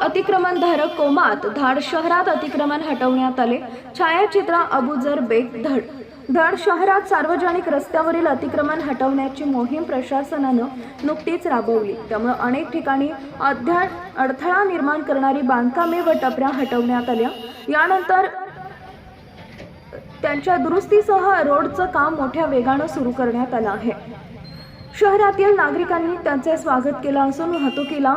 अतिक्रमणधारक कोमात धाड शहरात अतिक्रमण हटवण्यात आले. छायाचित्र अबुजर बेग धड. धड शहरात सार्वजनिक रस्त्यावरील अतिक्रमण हटवण्याची मोहीम प्रशासनानं नुकतीच राबवली. त्यामुळे अनेक ठिकाणी अध्या अडथळा निर्माण करणारी बांधकामे व टपऱ्या हटवण्यात आल्या. यानंतर त्यांच्या दुरुस्तीसह रोडचं काम मोठ्या वेगानं सुरू करण्यात आलं आहे. शहरातील नागरिकांनी त्यांचे स्वागत केलं असून वाहतुकीला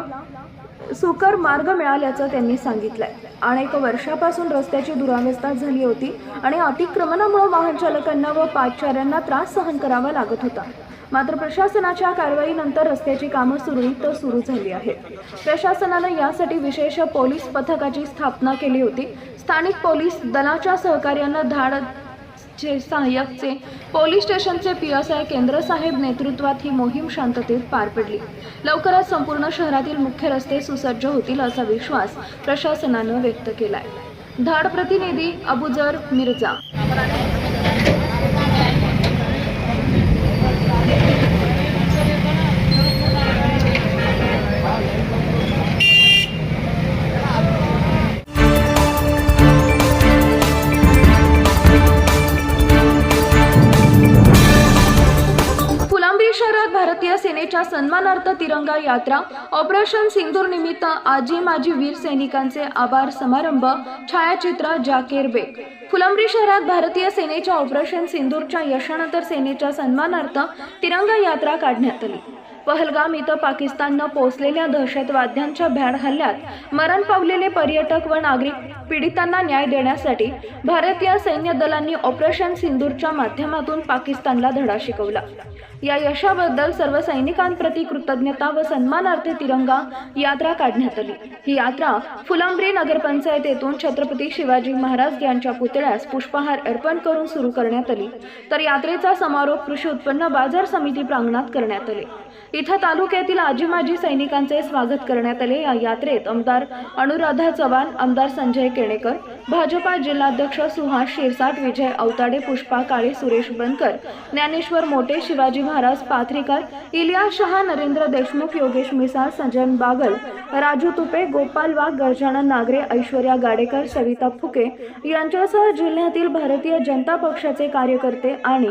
सुकर मार्ग मिळाल्याचं त्यांनी सांगितलंय. अनेक वर्षापासून रस्त्याची दुरावस्था झाली होती आणि अतिक्रमणामुळे वाहन चालकांना व पादचाऱ्यांना त्रास सहन करावा लागत होता. मात्र प्रशासनाच्या कारवाईनंतर रस्त्याची कामं सुरळीत सुरू झाली आहेत. प्रशासनानं यासाठी विशेष पोलीस पथकाची स्थापना केली होती. स्थानिक पोलीस दलाच्या सहकार्यानं धाड चे सहाय्यकचे पोलीस स्टेशनचे पी एस आय केंद्रसाहेब नेतृत्वात ही मोहीम शांततेत पार पडली. लवकरच संपूर्ण शहरातील मुख्य रस्ते सुसज्ज होतील असा विश्वास प्रशासनानं व्यक्त केलाय. धाड प्रतिनिधी अबुजर मिर्झा. फुलांब्री भारतीय सेनेच्या सन्मानार्थ तिरंगा यात्रा ऑपरेशन सिंधूर निमित्त आजी माजी वीर सैनिकांचे आभार समारंभ छायाचित्र जाकेर बेग. फुलंब्री शहरात भारतीय सेनेच्या ऑपरेशन सिंदूरच्या यशानंतर सेनेच्या सन्मानार्थ तिरंगा यात्रा काढण्यात आली. पहलगाम इथं पाकिस्ताननं पोचलेल्या दहशतवाद्यांच्या भ्याड हल्ल्यात मरण पावलेले पर्यटक व नागरिक पीडितांना न्याय देण्यासाठी भारतीय सैन्य दलांनी ऑपरेशन सिंदूरच्या माध्यमातून पाकिस्तानला धडा शिकवला. या यशाबद्दल सर्व सैनिकांप्रती कृतज्ञता व सन्मानार्थ तिरंगा यात्रा काढण्यात आली. ही यात्रा फुलंब्री नगरपंचायतीतून छत्रपती शिवाजी महाराज यांच्या पुतळ्यास पुष्पहार अर्पण करून सुरू करण्यात आली. तर यात्रेचा समारोप कृषी उत्पन्न बाजार समिती प्रांगणात करण्यात आले. इथं तालुक्यातील आजी माजी सैनिकांचे स्वागत करण्यात आले. या यात्रेत आमदार अनुराधा चव्हाण आमदार संजय केणेकर भाजपा जिल्हाध्यक्ष सुहास शिरसाट विजय अवताडे पुष्पा काळे सुरेश बनकर ज्ञानेश्वर मोटे शिवाजी महाराज पाथरीकर इलियास शहा नरेंद्र देशमुख योगेश मिसाळ संजन बागल राजू तुपे गोपाल वाघ गजानन नागरे ऐश्वर्या गाडेकर सविता फुके यांच्यासह जिल्ह्यातील भारतीय जनता पक्षाचे कार्यकर्ते आणि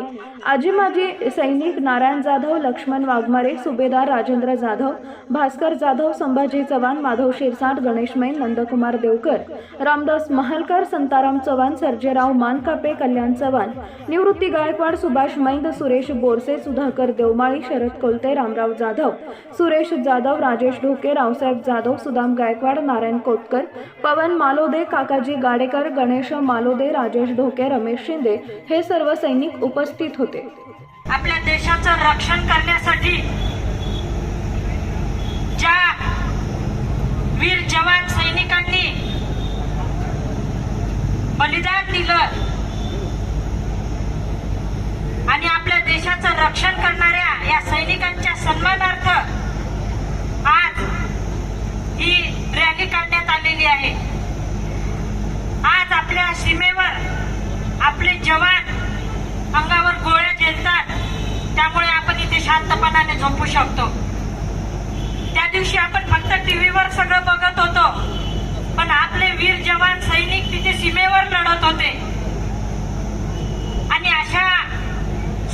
आजी माजी सैनिक नारायण जाधव लक्ष्मण वाघमारे सुभेदार राजेंद्र जाधव भास्कर जाधव संभाजी चव्हाण माधव शिरसाट गणेश मैन नंदकुमार देवकर रामदास महालकर संताराम चव्हाण सर्जेराव मानकापे कल्याण चव्हाण निवृत्ती गायकवाड सुभाष मैंद सुरेश बोरसे सुधाकर देवमाळी शरद कोलते रामराव जाधव सुरेश जाधव राजेश ढोके रावसाहेब जाधव सुदाम गायकवाड नारायण कोतकर पवन मालोदे काकाजी गाडेकर गणेश मालोदे राजेश ढोके रमेश शिंदे हे सर्व सैनिक उपस्थित होते. आपल्या देशाचं रक्षण करण्यासाठी ज्या वीर जवान सैनिकांनी बलिदान दिलं आणि आपल्या देशाचं रक्षण करणाऱ्या या सैनिकांच्या सन्मानार्थ आज ही रॅली झाली आहे. आज आपल्या सीमेवर आपले जवान अंगावर गोळ्या झेलतात. त्यामुळे आपण इथे शांतपणाने झोपू शकतो. त्या दिवशी आपण फक्त टीव्हीवर सगळं बघत होतो. पण आपले वीर जवान सैनिक तिथे सीमेवर लढत होते. आणि अशा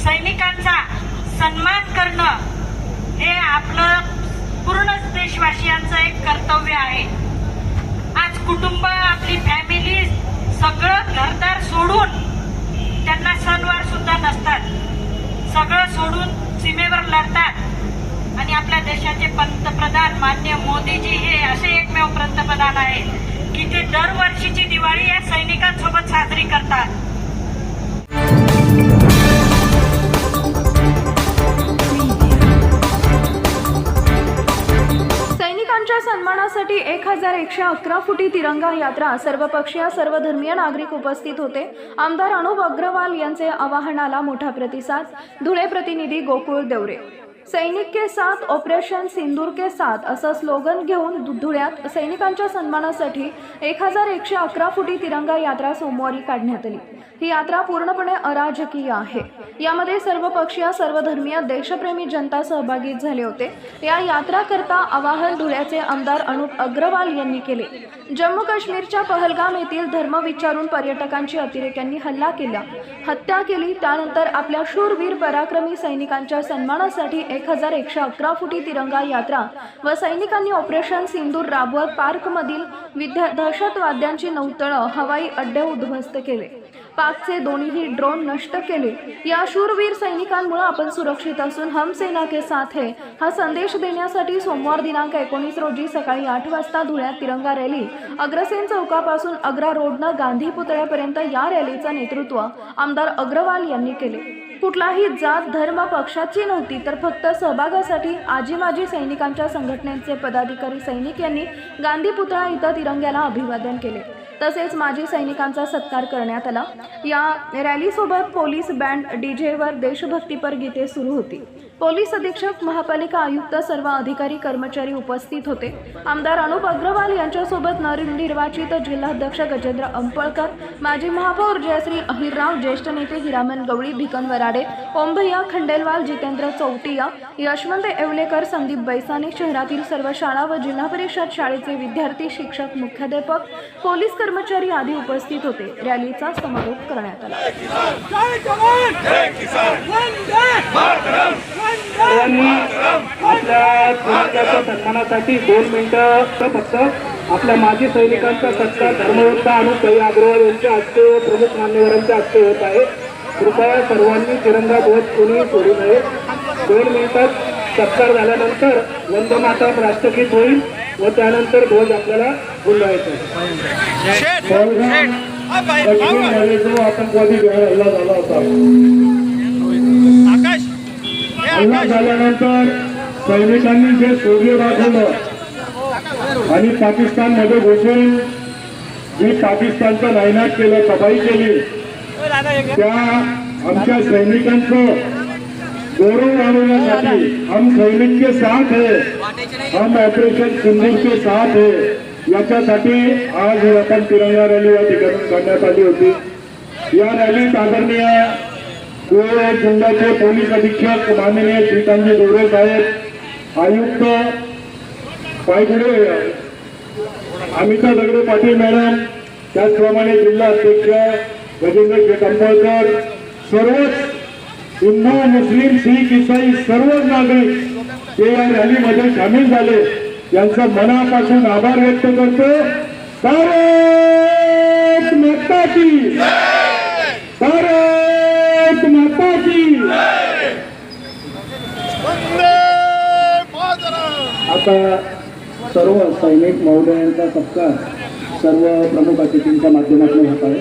सैनिकांचा सन्मान करणं हे आपलं पूर्ण देशवासियांचं एक कर्तव्य आहे आज कुटुंब आपली फॅमिली सगळं घरदार सोडून त्यांना सणवार सुद्धा नसतात. सगळं सोडून सीमेवर लढतात. आणि आपल्या देशाचे पंतप्रधान मान्य मोदीजी हे असे एकमेव पंतप्रधान आहेत की ते दरवर्षीची दिवाळी या सैनिकांसोबत साजरी करतात. सैनिकांच्या सन्मानासाठी एक हजार एकशे अकरा फुटी तिरंगा यात्रा सर्वपक्षीय सर्वधर्मीय नागरिक उपस्थित होते. आमदार अनुप अग्रवाल यांचे आवाहनाला मोठा प्रतिसाद. धुळे प्रतिनिधी गोकुळ देवरे. सैनिक के साथ ऑपरेशन सिंदूर के साथ असं स्लोगन घेऊन धु- धुळ्यात सैनिकांच्या सन्मानासाठी एक हजार एकशे अकरा फुटी तिरंगा यात्रा सोमवारी काढण्यात आली. ही यात्रा पूर्णपणे अराजकीय आहे. यामध्ये सर्व पक्षीय सर्व धर्मीय देशप्रेमी जनता सहभागी झाले होते. या यात्राकरता आवाहन धुळ्याचे आमदार अनुप अग्रवाल यांनी केले. जम्मू काश्मीरच्या पहलगाम येथील धर्म विचारून पर्यटकांची अतिरेक्यांनी हल्ला केला. हत्या केली त्यानंतर आपल्या शूरवीर पराक्रमी सैनिकांच्या सन्मानासाठी एक हजार एकशे अकरा फुटी तिरंगा यात्रा व सैनिकांनी ऑपरेशन सिंदूर राबवत पार्कमधील विद्या दहशतवाद्यांची नौतळं हवाई अड्डे उद्ध्वस्त केले. पाकचे दोन्ही ड्रोन नष्ट केले. या शूरवीर सैनिकांमुळे आपण सुरक्षित असून हम सेना के साथ है. हा संदेश देण्यासाठी सोमवार दिनांक एकोणीस रोजी सकाळी आठ वाजता धुळ्यात तिरंगा रॅली अग्रसेन चौकापासून अग्रा रोडनं गांधी पुतळ्यापर्यंत या रॅलीचं नेतृत्व आमदार अग्रवाल यांनी केले. कुठलाही जात धर्म पक्षाची नव्हती तर फक्त सहभागासाठी आजी माजी सैनिकांच्या संघटनेचे पदाधिकारी सैनिक यांनी गांधी पुतळा इथं तिरंग्याला अभिवादन केले. तसेच माजी सैनिकांचा सत्कार करण्यात आला. या रॅलीसोबत पोलीस बँड डीजेवर देशभक्तीपर गीते सुरू होती. पोलीस अधीक्षक महापालिका आयुक्त सर्व अधिकारी कर्मचारी उपस्थित होते. आमदार अनुप अग्रवाल यांच्यासोबत नवनिर्वाचित जिल्हाध्यक्ष गजेंद्र अंपळकर माजी महापौर जयश्री अहिरराव ज्येष्ठ नेते हिरामन गवळी भिकन वराडे ओमभैया खंडेलवाल जितेंद्र चौटिया यशवंत येवलेकर संदीप बैसाने शहरातील सर्व शाळा व जिल्हा परिषद शाळेचे विद्यार्थी शिक्षक मुख्याध्यापक पोलीस कर्मचारी आदी उपस्थित होते. रॅलीचा समारोप करण्यात आला. सर्वांनी आपल्या सैनिकांच्या सन्मानासाठी दोन मिनिटं फक्त आपल्या माजी सैनिकांचा सत्कार धर्मयोद्धा अनुपई अग्रवाल यांच्या हस्ते प्रमुख मान्यवरांच्या हस्ते होत आहे. कृपया सर्वांनी तिरंगा ध्वज कोणी सोडू नये. दोन मिनिटात सत्कार झाल्यानंतर वंदे मातरम राष्ट्रगीत होईल व त्यानंतर ध्वज आपल्याला आहे. जो आतंकवादी हल्ला झाला होता. हल्ला झाल्यानंतर सैनिकांनी जे शौर्य दाखवलं आणि पाकिस्तानमध्ये घुसून जे पाकिस्तानचं नायनाट केलं तबाही केली त्या आमच्या सैनिकांचं गौरव वाढवण्यासाठी हम सैनिक के साथ है हम ऑपरेशन सिंधू के साथ है याच्यासाठी आज ही आपण तिरंगा रॅली या ठिकाणी काढण्यात आली होती. या रॅलीत आदरणीय जिल्ह्याचे पोलीस अधीक्षक माननीय श्रीकांतजी डोळे साहेब आयुक्त पायगुडे अमिता दगडे पाटील मॅडम त्याचप्रमाणे जिल्हा अध्यक्ष गजेंद्र शेठ सर्वच हिंदू मुस्लिम शीख इसाई सर्वच नागरिक ते या रॅलीमध्ये सामील झाले. यांचा मनापासून आभार व्यक्त करतो. भारत माता की भारत माता की वंदे आता सर्व सैनिक महोदयांचा सत्कार सर्व प्रमुख अतिथींच्या माध्यमातून होत आहे.